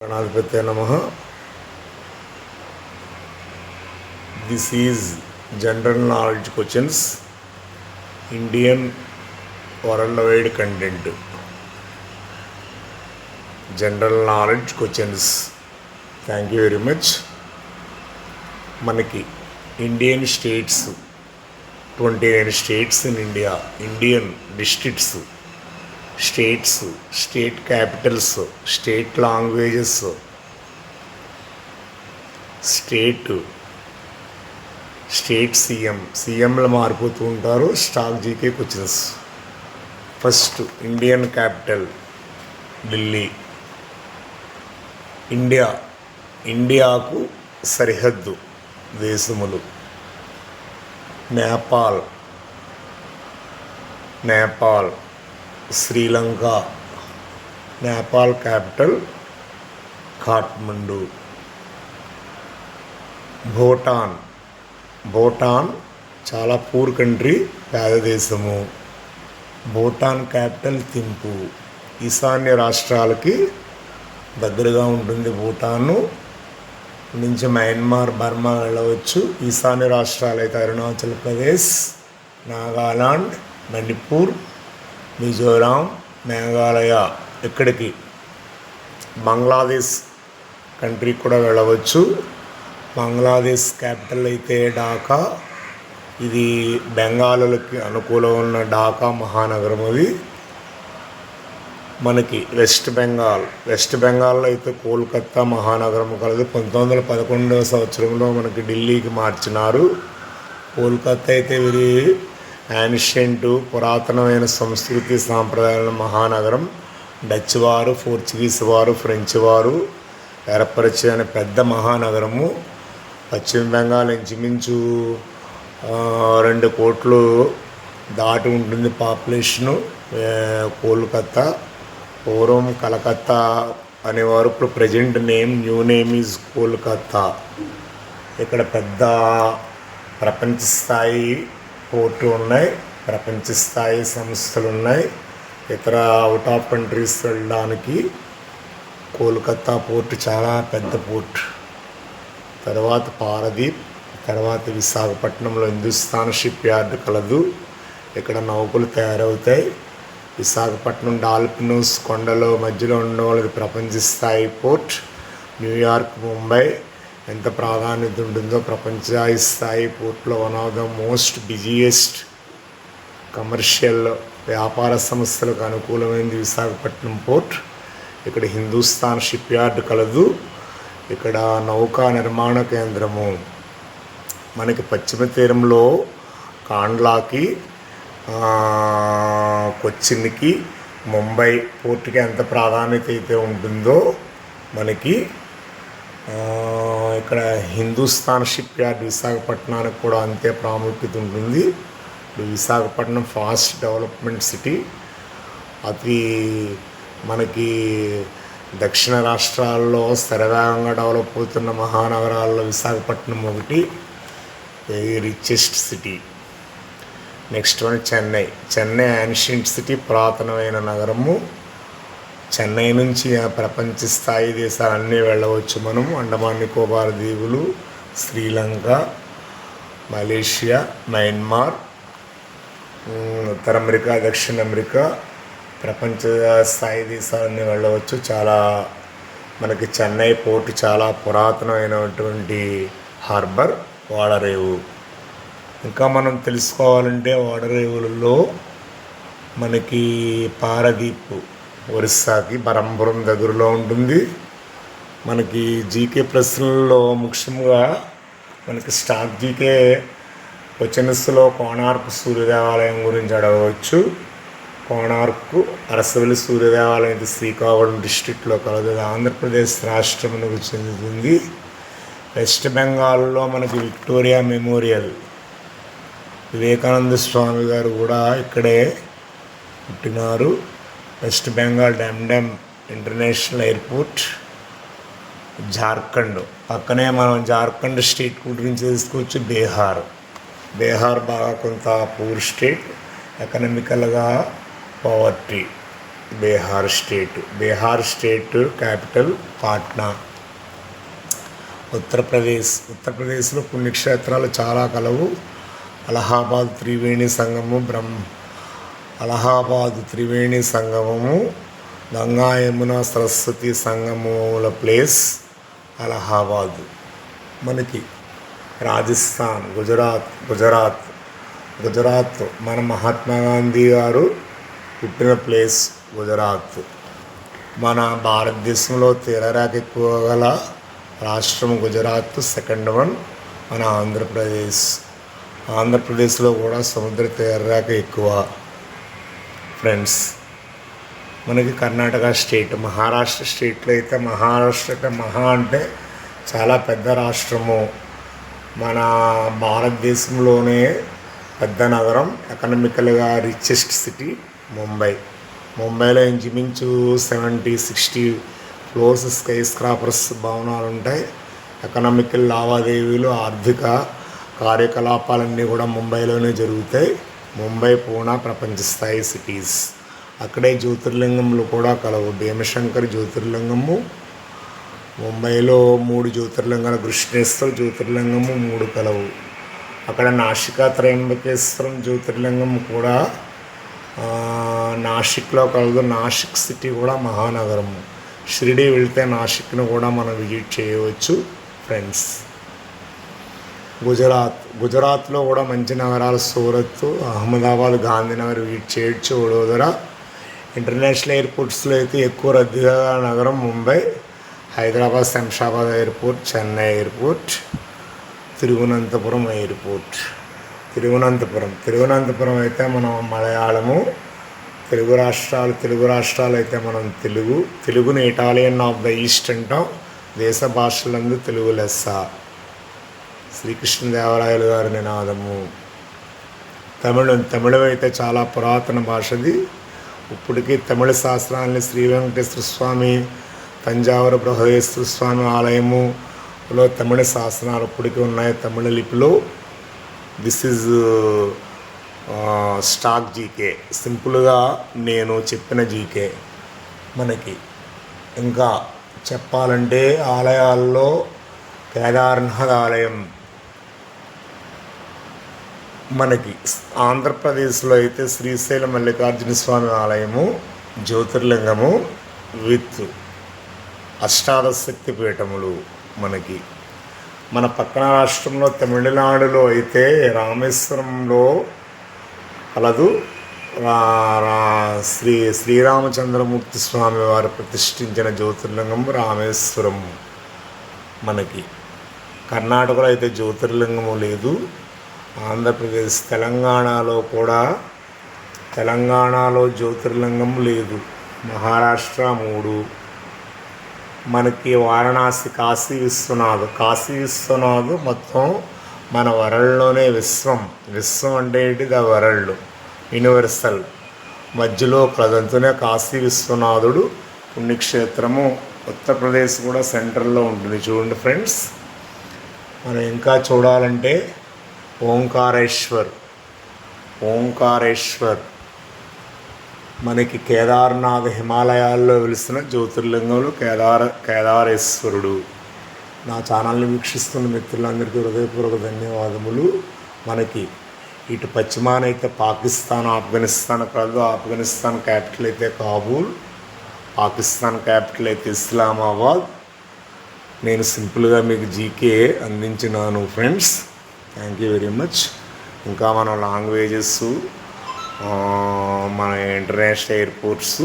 గణాధిపత్య నమ. This is general knowledge questions Indian world wide content general knowledge questions thank you very much మనకి Indian states twenty nine states in India Indian districts states state capitals state languages state state CM. సీఎంలు మారిపోతూ ఉంటారు stock GK questions first Indian capital Delhi. India ఇండియాకు సరిహద్దు దేశములు. Nepal Nepal. Sri Lanka Nepal capital Kathmandu. Bhutan. Bhutan చాలా poor country పేద దేశము భూటాన్ క్యాపిటల్ తింపు. ఈశాన్య రాష్ట్రాలకి దగ్గరగా ఉంటుంది భూటాను. నుంచి మయన్మార్ బర్మా వెళ్ళవచ్చు. ఈశాన్య రాష్ట్రాలైతే అరుణాచల్ ప్రదేశ్ నాగాలాండ్ మణిపూర్ మిజోరాం మేఘాలయ ఇక్కడికి బంగ్లాదేశ్ కంట్రీకి కూడా వెళ్ళవచ్చు. బంగ్లాదేశ్ క్యాపిటల్ అయితే ఢాకా. ఇది బెంగాలులకి అనుకూలం ఉన్న ఢాకా మహానగరం అది. మనకి వెస్ట్ బెంగాల్. వెస్ట్ బెంగాల్లో అయితే కోల్కత్తా మహానగరం కలదు. పంతొమ్మిది వందల పదకొండవ సంవత్సరంలో మనకి ఢిల్లీకి మార్చినారు. కోల్కత్తా అయితే వెరీ యాన్షియంటు పురాతనమైన సంస్కృతి సాంప్రదాయాల మహానగరం డచ్ వారు పోర్చుగీస్ వారు ఫ్రెంచ్ వారు ఏర్పరిచిన పెద్ద మహానగరము పశ్చిమ బెంగాల్ ఇంచుమించు రెండు కోట్లు దాటి ఉంటుంది పాపులేషను కోల్కత్తా పూర్వం కలకత్తా అనేవారు ఇప్పుడు present name new name is Kolkata. ఇక్కడ పెద్ద ప్రపంచ స్థాయి పోర్టు ఉన్నాయి ప్రపంచ స్థాయి సంస్థలు ఉన్నాయి. ఇతర అవుట్ ఆఫ్ కంట్రీస్ వెళ్ళడానికి కోల్కత్తా పోర్ట్ చాలా పెద్ద పోర్ట్. తర్వాత పారదీప్ తర్వాత విశాఖపట్నంలో హిందుస్థాన్ షిప్ యార్డ్ కలదు. ఇక్కడ నౌకలు తయారవుతాయి. విశాఖపట్నం డాల్ఫినోస్ కొండలో మధ్యలో ఉండవలది ప్రపంచ స్థాయి పోర్ట్. న్యూయార్క్ ముంబై ఎంత ప్రాధాన్యత ఉంటుందో ప్రపంచ స్థాయి పోర్ట్లో one of the most busiest commercial వ్యాపార సంస్థలకు అనుకూలమైనది విశాఖపట్నం పోర్ట్. ఇక్కడ హిందుస్థాన్ షిప్ యార్డ్ కలదు. ఇక్కడ నౌకా నిర్మాణ కేంద్రము. మనకి పశ్చిమ తీరంలో కాండ్లాకి కొచ్చిన్కి ముంబై పోర్టుకి ఎంత ప్రాధాన్యత అయితే ఉంటుందో మనకి ఇక్కడ హిందుస్థాన్ షిప్ యార్డ్ విశాఖపట్నానికి కూడా అంతే ప్రాముఖ్యత ఉంటుంది. Visakhapatnam fast development city. అతి మనకి దక్షిణ రాష్ట్రాల్లో శరవేగంగా డెవలప్ అవుతున్న మహానగరాల్లో విశాఖపట్నం ఒకటి richest city next one Chennai Chennai ancient city పురాతనమైన నగరము. చెన్నై నుంచి ఆ ప్రపంచ స్థాయి దేశాలన్నీ వెళ్ళవచ్చు మనం. అండమాన్ నికోబార్ దీవులు శ్రీలంక మలేషియా మయన్మార్ ఉత్తర అమెరికా దక్షిణ అమెరికా ప్రపంచ స్థాయి దేశాలన్నీ వెళ్ళవచ్చు. చాలా మనకి చెన్నై పోర్టు చాలా పురాతనమైనటువంటి హార్బర్ ఓడరేవు ఇంకా మనం తెలుసుకోవాలంటే ఓడరేవులలో మనకి పారదీపు. ఒరిస్సాకి బరంపురం దగ్గరలో ఉంటుంది. మనకి జీకే ప్రశ్నల్లో ముఖ్యంగా మనకి స్టాక్ జీకే క్వశ్చన్స్లో కోణార్కు సూర్యదేవాలయం గురించి అడగవచ్చు. కోణార్కు అరసవల్లి సూర్యదేవాలయం ఇది శ్రీకాకుళం డిస్టిక్లో కలదు. ఆంధ్రప్రదేశ్ రాష్ట్రమునకు చెందుతుంది. వెస్ట్ బెంగాల్లో మనకి విక్టోరియా మెమోరియల్. వివేకానంద స్వామి గారు కూడా ఇక్కడే పుట్టినారు. West Bengal Dum international airport Jharkhand. పక్కనే మనం జార్ఖండ్ స్టేట్ గురించి తెలుసుకోవచ్చు బీహార్. బీహార్ బాగా కొంత poor state ఎకనామికల్గా poverty. Bihar state. Bihar state capital Patna. Uttar Pradesh. ఉత్తరప్రదేశ్లో పుణ్యక్షేత్రాలు చాలా కలవు. అలహాబాద్ త్రివేణి సంగము బ్రహ్మ అలహాబాద్ త్రివేణి సంగమము గంగా యమున సరస్వతి సంగమముల ప్లేస్ అలహాబాద్. మనకి రాజస్థాన్ గుజరాత్ గుజరాత్ గుజరాత్ మన మహాత్మా గాంధీ గారు పుట్టిన ప్లేస్ గుజరాత్. మన భారతదేశంలో తీరరాక ఎక్కువ గల రాష్ట్రం గుజరాత్ సెకండ్ వన్ మన ఆంధ్రప్రదేశ్. ఆంధ్రప్రదేశ్లో కూడా సముద్ర తీరరాక ఎక్కువ. ఫ్రెండ్స్ మనకి కర్ణాటక స్టేట్ మహారాష్ట్ర స్టేట్లో అయితే మహారాష్ట్ర మహా అంటే చాలా పెద్ద రాష్ట్రము. మన భారతదేశంలోనే పెద్ద నగరం ఎకనామికల్గా రిచెస్ట్ సిటీ ముంబై. ముంబైలో ఇంచుమించు seventy sixty floors skyscrapers భవనాలు ఉంటాయి ఎకనామికల్ లావాదేవీలు ఆర్థిక కార్యకలాపాలన్నీ కూడా ముంబైలోనే జరుగుతాయి. ముంబై పూనా ప్రపంచ స్థాయి సిటీస్. అక్కడే జ్యోతిర్లింగములు కూడా కలవు. భీమశంకర్ జ్యోతిర్లింగము ముంబైలో మూడు జ్యోతిర్లింగాల కృష్ణేశ్వర జ్యోతిర్లింగము మూడు కలవు. అక్కడ నాసికా త్రయంబకేశ్వరం జ్యోతిర్లింగం కూడా నాసిక్లో కలదు. నాసిక్ సిటీ కూడా మహానగరము. షిరిడి వెళ్తే నాసిక్ను కూడా మనం విజిట్ చేయవచ్చు ఫ్రెండ్స్. గుజరాత్. గుజరాత్లో కూడా మంచి నగరాలు సూరత్ అహ్మదాబాద్ గాంధీనగర్ విజిట్ చేయొచ్చు వడోదర. ఇంటర్నేషనల్ ఎయిర్పోర్ట్స్లో అయితే ఎక్కువ రద్దీగా నగరం Mumbai Hyderabad Shamshabad airport Chennai airport Thiruvananthapuram airport. Thiruvananthapuram. Thiruvananthapuram అయితే మనం మలయాళము తెలుగు రాష్ట్రాలు తెలుగు రాష్ట్రాలు అయితే మనం తెలుగు. తెలుగుని ఇటాలియన్ ఆఫ్ ద ఈస్ట్ అంటాం. దేశ భాషలందు తెలుగు లెస్స. శ్రీకృష్ణదేవరాయలు గారి నినాదము తమిళం తమిళం అయితే చాలా పురాతన భాషది. ఇప్పటికీ తమిళ శాస్త్రాన్ని శ్రీ వెంకటేశ్వర స్వామి తంజావూరు బృహదేశ్వర స్వామి ఆలయములో తమిళ శాస్త్రాలు ఇప్పటికీ ఉన్నాయి. తమిళ లిపిలో దిస్ ఈజ్ స్టాక్ జీకే. సింపుల్గా నేను చెప్పిన జీకే మనకి. ఇంకా చెప్పాలంటే ఆలయాల్లో కేదార్నాథ్ ఆలయం మనకి ఆంధ్రప్రదేశ్లో అయితే శ్రీశైలం మల్లికార్జున స్వామి ఆలయము జ్యోతిర్లింగము విత్ అష్టాదశ శక్తి పీఠములు మనకి. మన పక్కన రాష్ట్రంలో తమిళనాడులో అయితే రామేశ్వరంలో కలదు. రా- రా- శ్రీ శ్రీరామచంద్రమూర్తి స్వామి వారు ప్రతిష్ఠించిన జ్యోతిర్లింగం రామేశ్వరం మనకి. కర్ణాటకలో అయితే జ్యోతిర్లింగము లేదు. ఆంధ్రప్రదేశ్ తెలంగాణలో కూడా తెలంగాణలో జ్యోతిర్లింగం లేదు. మహారాష్ట్ర మూడు. మనకి వారణాసి కాశీ విశ్వనాథ్. కాశీ విశ్వనాథ్ మొత్తం మన వరల్డ్లోనే విశ్వం. విశ్వం అంటే ఏంటి ద వరల్డ్. యూనివర్సల్. మధ్యలో కదంతూనే కాశీ విశ్వనాథుడు పుణ్యక్షేత్రము. ఉత్తరప్రదేశ్ కూడా సెంటర్లో ఉంటుంది. చూడండి ఫ్రెండ్స్. మనం ఇంకా చూడాలంటే ఓంకారేశ్వర్. ఓంకారేశ్వర్. మనకి కేదార్నాథ్ హిమాలయాల్లో వెలిసిన జ్యోతిర్లింగంలో కేదార కేదారేశ్వరుడు. నా ఛానల్ని వీక్షిస్తున్న మిత్రులందరికీ హృదయపూర్వక ధన్యవాదములు. మనకి ఇటు పశ్చిమాన అయితే పాకిస్తాన్ ఆఫ్ఘనిస్తాన్ కాదు ఆఫ్ఘనిస్తాన్ క్యాపిటల్ అయితే కాబూల్ పాకిస్తాన్ క్యాపిటల్ అయితే ఇస్లామాబాద్. నేను సింపుల్గా మీకు GK అందించినాను friends. Thank you very much ఇంకా మన లాంగ్వేజెస్ మన ఇంటర్నేషనల్ ఎయిర్పోర్ట్స్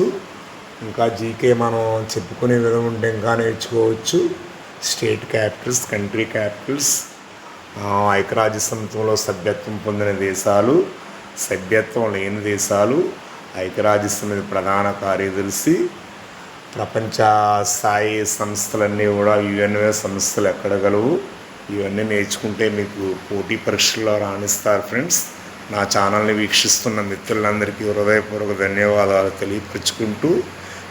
ఇంకా జీకే మనం చెప్పుకునే విధం ఉంటే ఇంకా నేర్చుకోవచ్చు. స్టేట్ క్యాపిటల్స్ కంట్రీ క్యాపిటల్స్ ఐక్యరాజ్య సమితిలో సభ్యత్వం పొందిన దేశాలు సభ్యత్వం లేని దేశాలు ఐక్యరాజ్య సమితి ప్రధాన కార్యదర్శి ప్రపంచ స్థాయి సంస్థలన్నీ కూడా యుఎన్ఏ సంస్థలు ఎక్కడ గలవు? ఇవన్నీ నేర్చుకుంటే మీకు పోటీ పరీక్షల్లో రాణిస్తారు ఫ్రెండ్స్. నా ఛానల్ని వీక్షిస్తున్న మిత్రులందరికీ హృదయపూర్వక ధన్యవాదాలు తెలియపరుచుకుంటూ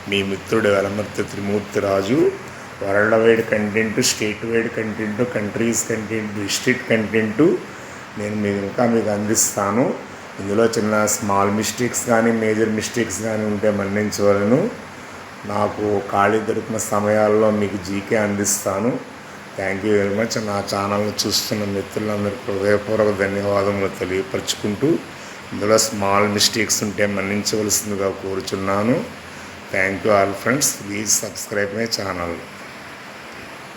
మీ మిత్రుడు Velamarthi Trimurthi Raju world wide content state wide content countries content district content నేను మీకు ఇంకా మీకు అందిస్తాను. ఇందులో చిన్న స్మాల్ మిస్టేక్స్ కానీ మేజర్ మిస్టేక్స్ కానీ ఉంటే మన్నించవలను. నాకు ఖాళీ దొరికిన సమయాల్లో మీకు జీకే అందిస్తాను. థ్యాంక్ యూ వెరీ మచ్ నా ఛానల్ని చూస్తున్న మిత్రులందరికీ హృదయపూర్వక ధన్యవాదములు తెలియపరుచుకుంటూ ఇందులో స్మాల్ మిస్టేక్స్ ఉంటే మన్నించవలసిందిగా కోరుచున్నాను. Thank you all friends please subscribe my channel